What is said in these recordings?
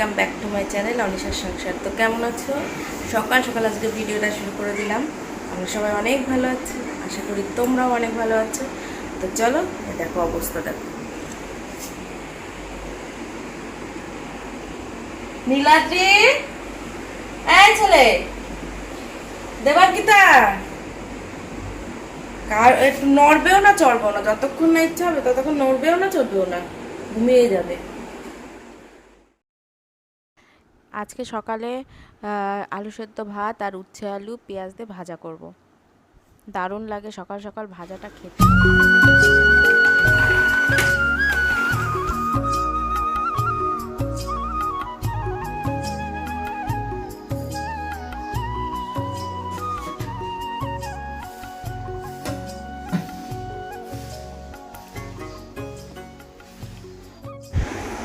Welcome back to my channel অনিশার সংসার তো কেমন আছো? সকাল সকাল আজকে ভিডিওটা শুরু করে দিলাম। আমরা সবাই অনেক ভালো আছি, আশা করি তোমরাও অনেক ভালো আছো। তো চলো দেখো অবস্থা দেখো নীলাদ্রি! এই ছেলে! দেবাঙ্কিতা কার নড়বেও না, চড়বেও না। যতক্ষণ না ইচ্ছা হবে, ততক্ষণ নড়বেও না, চড়বেও না। ঘুমিয়ে যাবে। আজকে সকালে আলু সেদ্ধ ভাত আর উচ্ছে আলু পেঁয়াজ দিয়ে ভাজা করব। দারুণ লাগে সকাল সকাল ভাজাটা খেতে।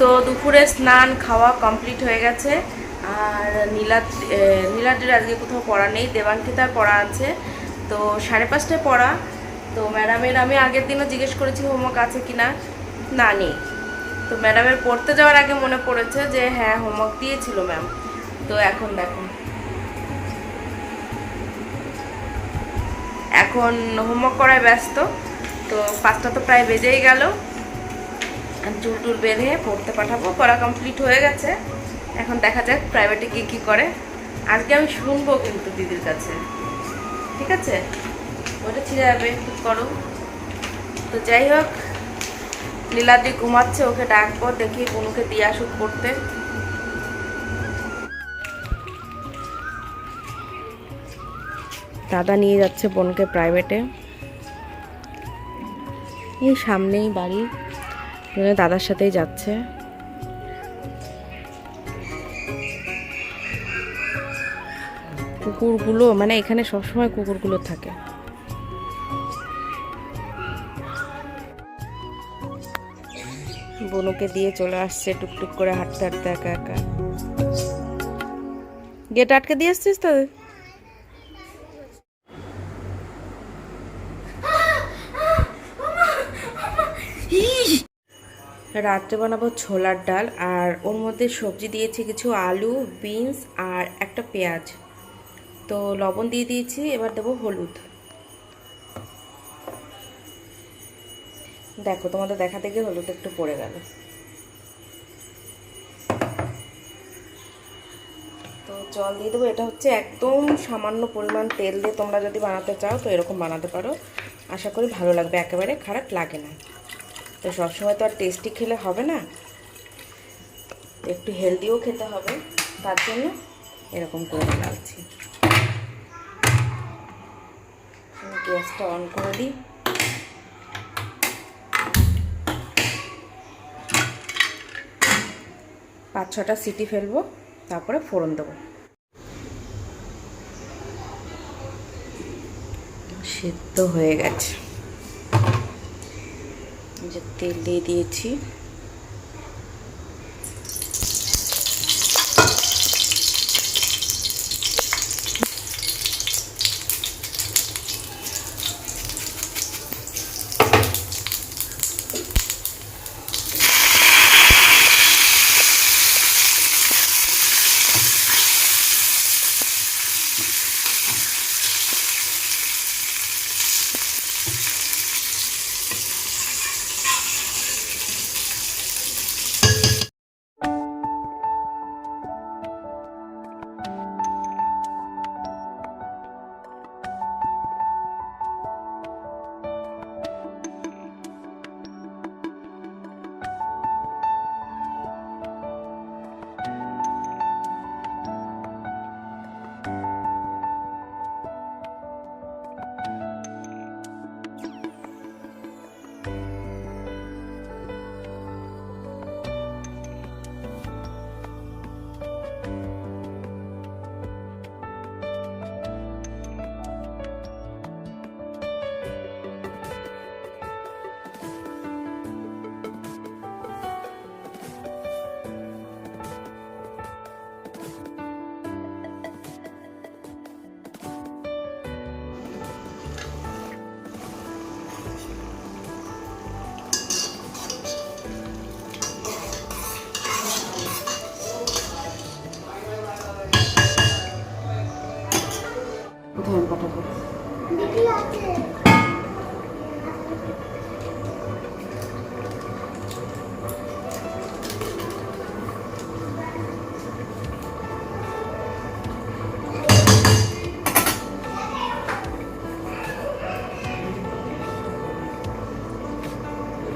তো দুপুরে স্নান খাওয়া কমপ্লিট হয়ে গেছে। আর নীলাদ নীলাদ্রির আজকে কোথাও পড়া নেই, দেবাঙ্কিতার পড়া আছে। তো সাড়ে পাঁচটায় পড়া। তো ম্যাডামের আমি আগের দিনও জিজ্ঞেস করেছি, হোমওয়ার্ক আছে কি না? না, নেই। তো ম্যাডামের পড়তে যাওয়ার আগে মনে পড়েছে যে হ্যাঁ হোমওয়ার্ক দিয়েছিল ম্যাম। তো এখন দেখো। এখন হোমওয়ার্ক করায় ব্যস্ত। তো পাঁচটা তো প্রায় বেজেই গেল। চুল টুল বেঁধে পড়তে পাঠাবো। পড়া কমপ্লিট হয়ে গেছে। এখন দেখা যাক প্রাইভেটে গিয়ে কী করে। আজকে আমি শুনব কিন্তু দিদির কাছে। ঠিক আছে? ওটা ছিঁড়ে যাবে, একটু করো। তো যাই হোক লীলাদি ঘুমাচ্ছে, ওকে ডাকবো, দেখি কোনুকে দিয়ে আসুক পড়তে। দাদা নিয়ে যাচ্ছে বোনকে প্রাইভেটে এই সামনেই বাড়ি। দাদার সাথেই যাচ্ছে। কুকুরগুলো মানে এখানে সবসময় কুকুরগুলো থাকে। বনুকে দিয়ে চলে আসছে টুকটুক করে হাঁটতে হাঁটতে একা একা। গেট আটকে দিয়ে আসছিস তো রাত্রে বানাবো ছোলার ডাল আর ওর মধ্যে সবজি দিয়েছি কিছু আলু, বিনস আর একটা পেঁয়াজ। তো লবণ দিয়ে দিয়েছি, এবার দেবো হলুদ। দেখো, তোমাদের দেখা থেকে হলুদ একটু পড়ে গেল। তো জল দিয়ে দেবো, এটা হচ্ছে একদম সামান্য পরিমাণ তেল দিয়ে তোমরা যদি বানাতে চাও, তো এরকম বানাতে পারো। আশা করি ভালো লাগবে, একেবারে খারাপ লাগে না। তো সবসময় তো আর টেস্টি খেলে হবে না। একটু হেলদিও খেতে হবে, তার জন্য এরকম করে আমি গ্যাসটা অন করে দিই। পাঁচ ছটা সিটি ফেলব, তারপরে ফোড়ন দেবো। সেদ্ধ হয়ে গেছে। যে তেল দিয়ে দিয়েছি।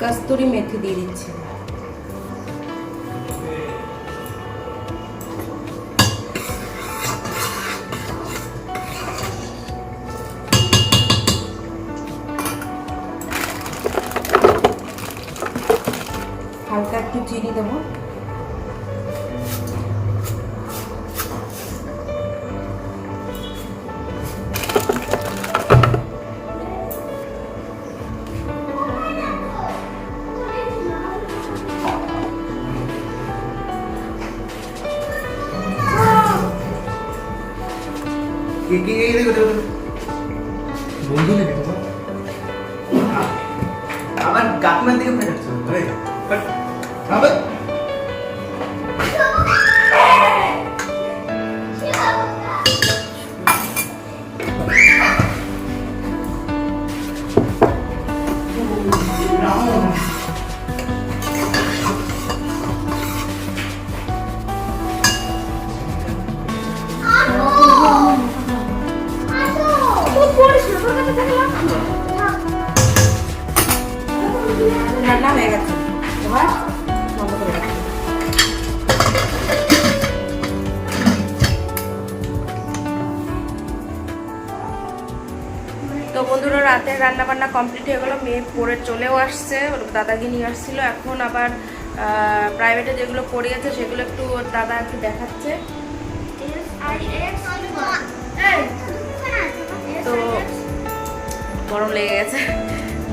কস্তুরি মেথি দিয়ে দিচ্ছি। হালকা একটু চিনি দেবো কি কি এই দেখো দেখো বন্ধু হয়ে গেছে। এবার বন্ধ করে রাখি। তো বন্ধুরা রাতে রান্না বান্না কমপ্লিট হয়ে গেলো। মেয়ে পড়ে চলেও আসছে দাদাকে নিয়ে আসছিল। এখন আবার প্রাইভেটে যেগুলো পড়িয়েছে, সেগুলো একটু দাদা একটু দেখাচ্ছে। তো গরম লেগে গেছে।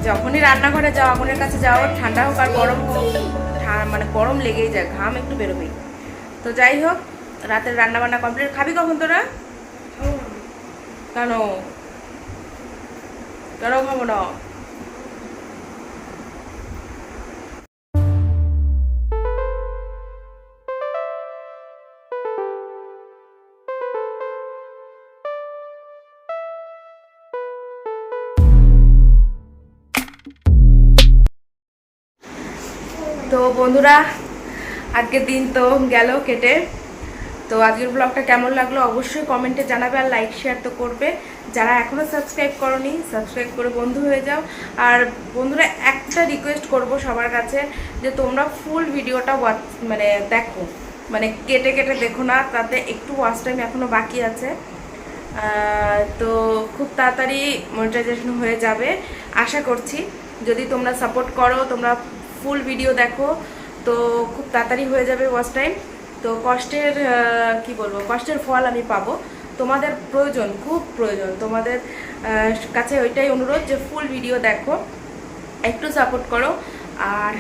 যখনই রান্নাঘরে যাও, আগুনের কাছে যাও, ঠান্ডা হোক আর গরম হোক মানে গরম লেগেই যায়, ঘাম একটু বেরোবেই। তো যাই হোক, রাতের রান্না বান্না কমপ্লিট খাবি কখন তোরা? কেন? কেন খাব না? বন্ধুরা, আজকের দিন তো গেল কেটে। তো আজকের ব্লগটা কেমন লাগল অবশ্যই কমেন্টে জানাবে আর লাইক শেয়ার তো করবে। যারা এখনও সাবস্ক্রাইব করনি সাবস্ক্রাইব করে বন্ধু হয়ে যাও। আর বন্ধুরা, একটা রিকোয়েস্ট করব সবার কাছে যে তোমরা ফুল ভিডিওটা মানে দেখো। মানে কেটে কেটে দেখো না, তাতে একটু ওয়াচ টাইম এখনও বাকি আছে। তো খুব তাড়াতাড়ি মনিটাইজেশন হয়ে যাবে। আশা করছি, যদি তোমরা সাপোর্ট করো, তোমরা ফুল ভিডিও দেখো তো খুব তাড়াতাড়ি হয়ে যাবে ওয়াচ টাইম তো কষ্টের কি বলব কষ্টের ফল আমি পাবো। তোমাদের প্রয়োজন খুব প্রয়োজন। তোমাদের কাছে ওইটাই অনুরোধ যে ফুল ভিডিও দেখো একটু সাপোর্ট করো। আর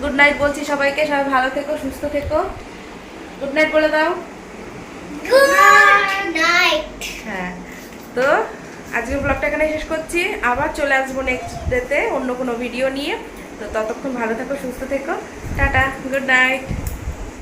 গুড নাইট বলছি সবাইকে সবাই ভালো থেকো সুস্থ থেকো। গুড নাইট বলে দাও। হ্যাঁ তো আজকের ব্লগটা এখানে শেষ করছি। আবার চলে আসব নেক্সট ডেতে অন্য কোনো ভিডিও নিয়ে। তো ততক্ষণ ভালো থেকো সুস্থ থেকো। Tata good night.